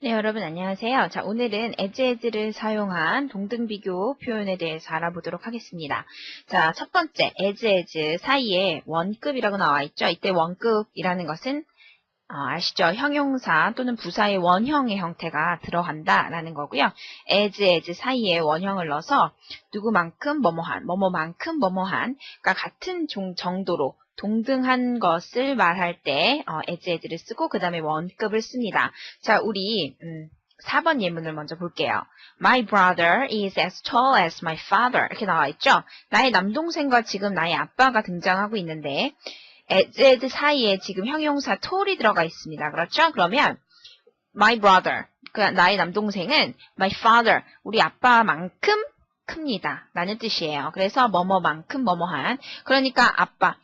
네, 여러분 안녕하세요. 자, 오늘은 as를 사용한 동등 비교 표현에 대해서 알아보도록 하겠습니다. 자, 첫 번째 as 사이에 원급이라고 나와 있죠. 이때 원급이라는 것은 어, 아시죠? 형용사 또는 부사의 원형의 형태가 들어간다라는 거고요. as as 사이에 원형을 넣어서 누구만큼 뭐뭐한, 뭐뭐만큼 뭐뭐한, 그러니까 같은 종, 정도로 동등한 것을 말할 때 어, as as를 쓰고 그 다음에 원급을 씁니다. 자, 우리 음, 4번 예문을 먼저 볼게요. My brother is as tall as my father 이렇게 나와 있죠. 나의 남동생과 지금 나의 아빠가 등장하고 있는데 as as 사이에 지금 형용사 tall이 들어가 있습니다. 그렇죠? 그러면 my brother 그 나의 남동생은 my father 우리 아빠만큼 큽니다. 라는 뜻이에요. 그래서 뭐뭐만큼 뭐뭐한 그러니까 아빠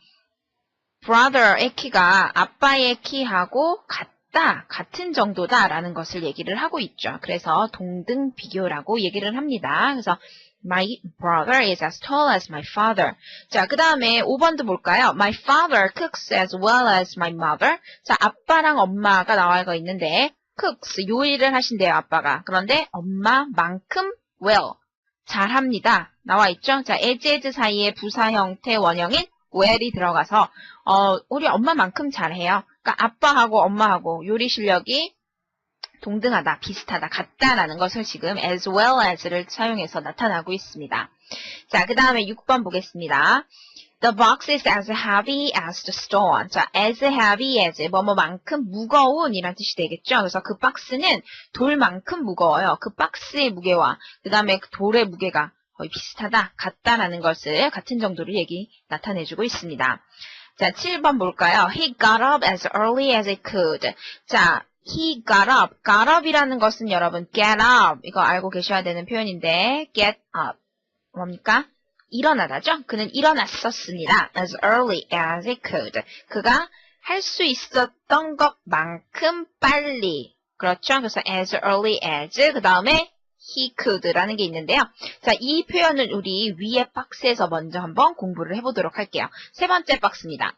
brother의 키가 아빠의 키하고 같다, 같은 정도다라는 것을 얘기를 하고 있죠. 그래서 동등 비교라고 얘기를 합니다. 그래서 My brother is as tall as my father. 자, 그 다음에 5번도 볼까요? My father cooks as well as my mother. 자, 아빠랑 엄마가 나와 있는데 cooks, 요리를 하신대요, 아빠가. 그런데 엄마만큼 well, 잘합니다. 나와 있죠? 자, as as 사이에 부사 형태 원형인 well이 들어가서 어, 우리 엄마만큼 잘해요. 그러니까 아빠하고 엄마하고 요리 실력이 동등하다, 비슷하다, 같다라는 것을 지금 as well as를 사용해서 나타나고 있습니다. 자, 그 다음에 6번 보겠습니다. The box is as heavy as the stone. 자, as heavy as 뭐뭐만큼 무거운 이란 뜻이 되겠죠. 그래서 그 박스는 돌만큼 무거워요. 그 박스의 무게와 그 다음에 그 돌의 무게가 거의 비슷하다, 같다라는 것을 같은 정도로 얘기 나타내주고 있습니다. 자, 7번 볼까요? He got up as early as he could. 자, he got up. got up이라는 것은 여러분 get up 이거 알고 계셔야 되는 표현인데 get up 뭡니까? 일어나다죠? 그는 일어났었습니다. as early as he could. 그가 할 수 있었던 것만큼 빨리. 그렇죠? 그래서 as early as 그 다음에 he could라는 게 있는데요. 자, 이 표현을 우리 위에 박스에서 먼저 한번 공부를 해보도록 할게요. 세 번째 박스입니다.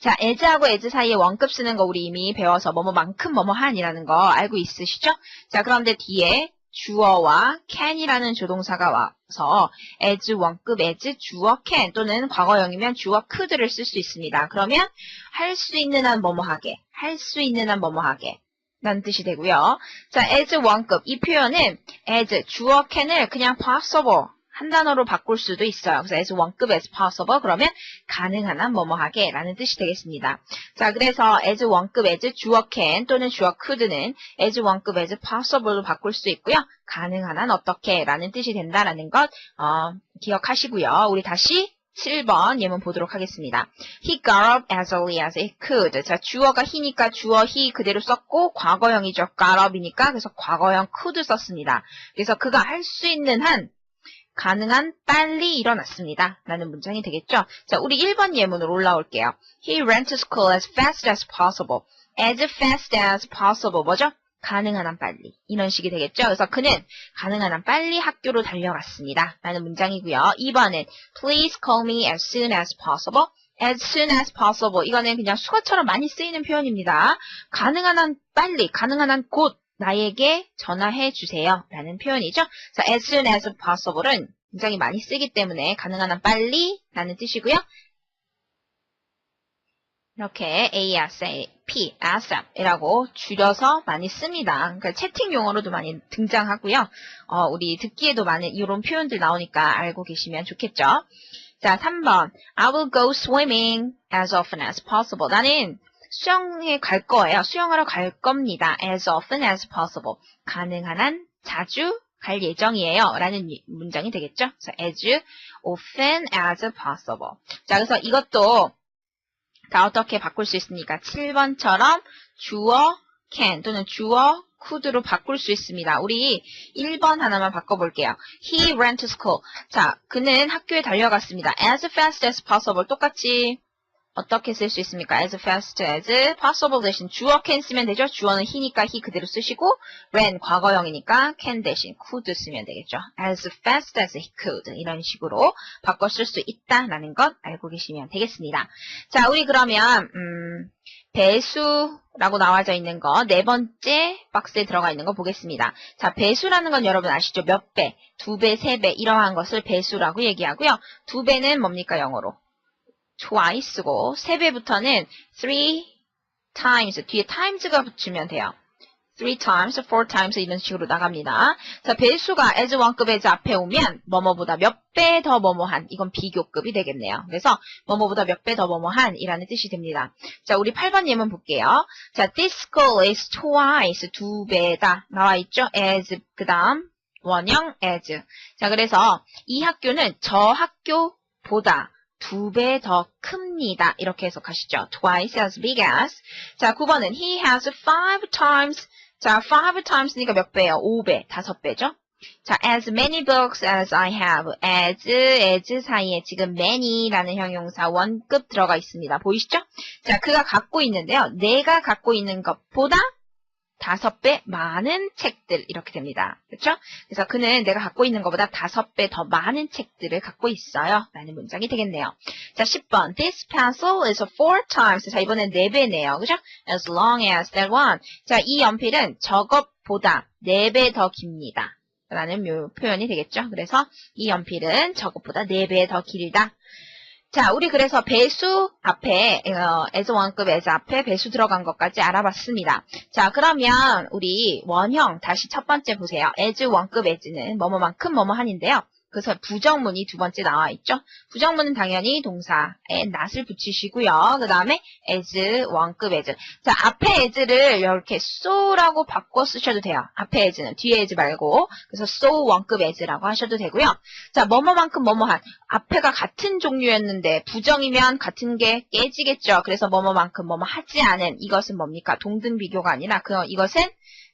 자, as하고 as 사이에 원급 쓰는 거 우리 이미 배워서 뭐뭐만큼 뭐뭐한이라는 거 알고 있으시죠? 자, 그런데 뒤에 주어와 can이라는 조동사가 와서 as 원급 as 주어 can 또는 과거형이면 주어 could를 쓸 수 있습니다. 그러면 할 수 있는 한 뭐뭐하게, 할 수 있는 한 뭐뭐하게 라는 뜻이 되고요. 자, as 원급 이 표현은 as 주어 can을 그냥 possible 한 단어로 바꿀 수도 있어요. 그래서 as 원급 as possible 그러면 가능한 한 뭐뭐하게 라는 뜻이 되겠습니다. 자, 그래서 as 원급 as 주어 can 또는 주어 could는 as 원급 as possible로 바꿀 수 있고요. 가능한 한 어떻게 라는 뜻이 된다라는 것 어, 기억하시고요. 우리 다시 7번 예문 보도록 하겠습니다. He got up as early as he could. 자, 주어가 he니까 주어 he 그대로 썼고 과거형이죠. got up이니까 그래서 과거형 could 썼습니다. 그래서 그가 할 수 있는 한 가능한 빨리 일어났습니다. 라는 문장이 되겠죠. 자, 우리 1번 예문으로 올라올게요. He ran to school as fast as possible. as fast as possible. 뭐죠? 가능한 한 빨리. 이런 식이 되겠죠. 그래서 그는 가능한 한 빨리 학교로 달려갔습니다. 라는 문장이고요. 2번은 Please call me as soon as possible. as soon as possible. 이거는 그냥 수거처럼 많이 쓰이는 표현입니다. 가능한 한 빨리, 가능한 한 곧 나에게 전화해 주세요. 라는 표현이죠. 자, as soon as possible은 굉장히 많이 쓰기 때문에 가능한 한 빨리 라는 뜻이고요. 이렇게 ASAP, ASAP이라고 줄여서 많이 씁니다. 그러니까 채팅 용어로도 많이 등장하고요. 어, 우리 듣기에도 많은 이런 표현들 나오니까 알고 계시면 좋겠죠. 자, 3번. I will go swimming as often as possible. 나는 수영에 갈 거예요. 수영하러 갈 겁니다. as often as possible. 가능한 한 자주 갈 예정이에요. 라는 문장이 되겠죠. 그래서 as often as possible. 자, 그래서 이것도 다 어떻게 바꿀 수 있습니까? 7번처럼 주어 can 또는 주어 could로 바꿀 수 있습니다. 우리 1번 하나만 바꿔볼게요. He ran to school. 자, 그는 학교에 달려갔습니다. As fast as possible. 똑같이 어떻게 쓸 수 있습니까? as fast as possible 대신 주어 can 쓰면 되죠. 주어는 he니까 he 그대로 쓰시고 ran 과거형이니까 can 대신 could 쓰면 되겠죠. as fast as he could 이런 식으로 바꿔 쓸 수 있다라는 것 알고 계시면 되겠습니다. 자, 우리 그러면 음, 배수라고 나와져 있는 거 네 번째 박스에 들어가 있는 거 보겠습니다. 자, 배수라는 건 여러분 아시죠? 몇 배, 두 배, 세 배 이러한 것을 배수라고 얘기하고요. 두 배는 뭡니까 영어로? Twice고 세 배부터는 three times 뒤에 times가 붙이면 돼요. three times, four times 이런 식으로 나갑니다. 자, 배수가 as 원급 as 앞에 오면 뭐뭐보다 몇 배 더 뭐뭐한 이건 비교급이 되겠네요. 그래서 뭐뭐보다 몇 배 더 뭐뭐한 이라는 뜻이 됩니다. 자, 우리 8번 예문 볼게요. 자, this school is twice 두 배다 나와 있죠? as 그 다음 원형 as. 자, 그래서 이 학교는 저 학교보다 두 배 더 큽니다. 이렇게 해석하시죠. Twice as big as. 자, 9번은 he has five times. 자, five times니까 몇 배예요? 5배, 다섯 배죠? 자, as many books as I have. as, as 사이에 지금 many라는 형용사 원급 들어가 있습니다. 보이시죠? 자, 그가 갖고 있는데요. 내가 갖고 있는 것보다 다섯 배 많은 책들 이렇게 됩니다. 그렇죠? 그래서 그는 내가 갖고 있는 것보다 다섯 배 더 많은 책들을 갖고 있어요. 라는 문장이 되겠네요. 자, 10번. This pencil is four times. 자, 이번엔 네 배네요. 그죠? As long as that one. 자, 이 연필은 저것보다 네 배 더 깁니다. 라는 묘- 표현이 되겠죠. 그래서 이 연필은 저것보다 네 배 더 길다. 자, 우리 그래서 배수 앞에, 어, as 원급 as 앞에 배수 들어간 것까지 알아봤습니다. 자, 그러면 우리 원형 다시 첫 번째 보세요. as 원급 as는 뭐뭐만큼 뭐뭐한인데요. 그래서 부정문이 두 번째 나와 있죠. 부정문은 당연히 동사에 not을 붙이시고요. 그 다음에 as 원급 as. 자, 앞에 as를 이렇게 so라고 바꿔 쓰셔도 돼요. 앞에 as는 뒤에 as 말고 그래서 so 원급 as라고 하셔도 되고요. 자, 뭐뭐만큼 뭐뭐한. 앞에가 같은 종류였는데 부정이면 같은 게 깨지겠죠. 그래서 뭐뭐만큼 뭐뭐 하지 않은 이것은 뭡니까? 동등 비교가 아니라 그 이것은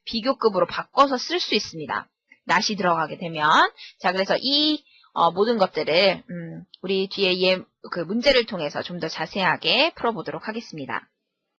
비교급으로 바꿔서 쓸 수 있습니다. 낫이 들어가게 되면 자 그래서 이 어, 모든 것들을 음, 우리 뒤에 예, 그 문제를 통해서 좀 더 자세하게 풀어보도록 하겠습니다.